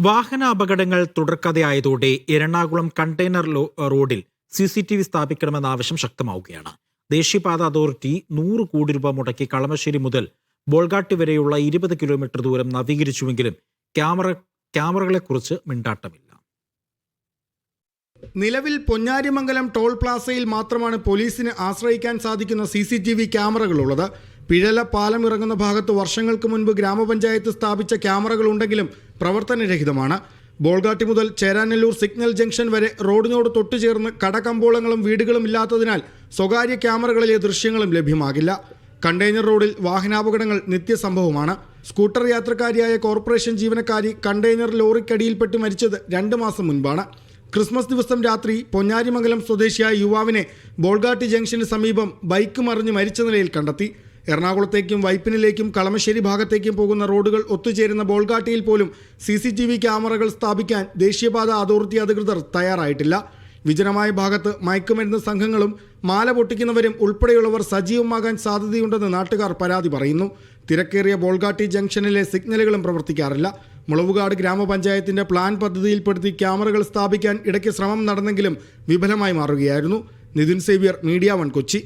വാഹന അപകടങ്ങൾ തുടർക്കഥയായതോടെ എറണാകുളം കണ്ടെയ്നർ റോഡിൽ സി സി ടി വി സ്ഥാപിക്കണമെന്ന ആവശ്യം ശക്തമാവുകയാണ്. ദേശീയപാത അതോറിറ്റി നൂറ് കോടി രൂപ മുടക്കി കളമശ്ശേരി മുതൽ ബോൾഗാട്ടി വരെയുള്ള ഇരുപത് കിലോമീറ്റർ ദൂരം നവീകരിച്ചുവെങ്കിലും ക്യാമറ ക്യാമറകളെക്കുറിച്ച് മിണ്ടാട്ടമില്ല. നിലവിൽ പൊന്നാരിമംഗലം ടോൾ പ്ലാസയിൽ മാത്രമാണ് പോലീസിന് ആശ്രയിക്കാൻ സാധിക്കുന്ന സി സി ടി വി ക്യാമറകളുള്ളത്. പിഴല പാലം ഇറങ്ങുന്ന ഭാഗത്ത് വർഷങ്ങൾക്ക് മുൻപ് ഗ്രാമപഞ്ചായത്ത് സ്ഥാപിച്ച ക്യാമറകൾ ഉണ്ടെങ്കിലും പ്രവർത്തനരഹിതമാണ്. ബോൾഗാട്ടി മുതൽ ചേരാനല്ലൂർ സിഗ്നൽ ജംഗ്ഷൻ വരെ റോഡിനോട് തൊട്ടുചേർന്ന് കടകമ്പോളങ്ങളും വീടുകളും ഇല്ലാത്തതിനാൽ സ്വകാര്യ ക്യാമറകളിലെ ദൃശ്യങ്ങളും ലഭ്യമാകില്ല. കണ്ടെയ്നർ റോഡിൽ വാഹനാപകടങ്ങൾ നിത്യസംഭവമാണ്. സ്കൂട്ടർ യാത്രക്കാരിയായ കോർപ്പറേഷൻ ജീവനക്കാരി കണ്ടെയ്നർ ലോറിക്കടിയിൽപ്പെട്ട് മരിച്ചത് രണ്ട് മാസം മുൻപാണ്. ക്രിസ്മസ് ദിവസം രാത്രി പൊന്നാരിമംഗലം സ്വദേശിയായ യുവാവിനെ ബോൾഗാട്ടി ജംഗ്ഷന് സമീപം ബൈക്ക് മറിഞ്ഞ് മരിച്ച നിലയിൽ കണ്ടെത്തി. എറണാകുളത്തേക്കും വൈപ്പിനിലേക്കും കളമശ്ശേരി ഭാഗത്തേക്കും പോകുന്ന റോഡുകൾ ഒത്തുചേരുന്ന ബോൾഗാട്ടിയിൽ പോലും സി സി ടി വി ക്യാമറകൾ സ്ഥാപിക്കാൻ ദേശീയപാത അതോറിറ്റി അധികൃതർ തയ്യാറായിട്ടില്ല. വിജനമായ ഭാഗത്ത് മയക്കുമരുന്ന് സംഘങ്ങളും മാല പൊട്ടിക്കുന്നവരും ഉൾപ്പെടെയുള്ളവർ സജീവമാകാൻ സാധ്യതയുണ്ടെന്ന് നാട്ടുകാർ പരാതി പറയുന്നു. തിരക്കേറിയ ബോൾഗാട്ടി ജംഗ്ഷനിലെ സിഗ്നലുകളും പ്രവർത്തിക്കാറില്ല. മുളവുകാട് ഗ്രാമപഞ്ചായത്തിന്റെ പ്ലാൻ പദ്ധതിയിൽപ്പെടുത്തി ക്യാമറകൾ സ്ഥാപിക്കാൻ ഇടയ്ക്ക് ശ്രമം നടന്നെങ്കിലും വിഫലമായി മാറുകയായിരുന്നു. Nithin Xavier media one Kochi.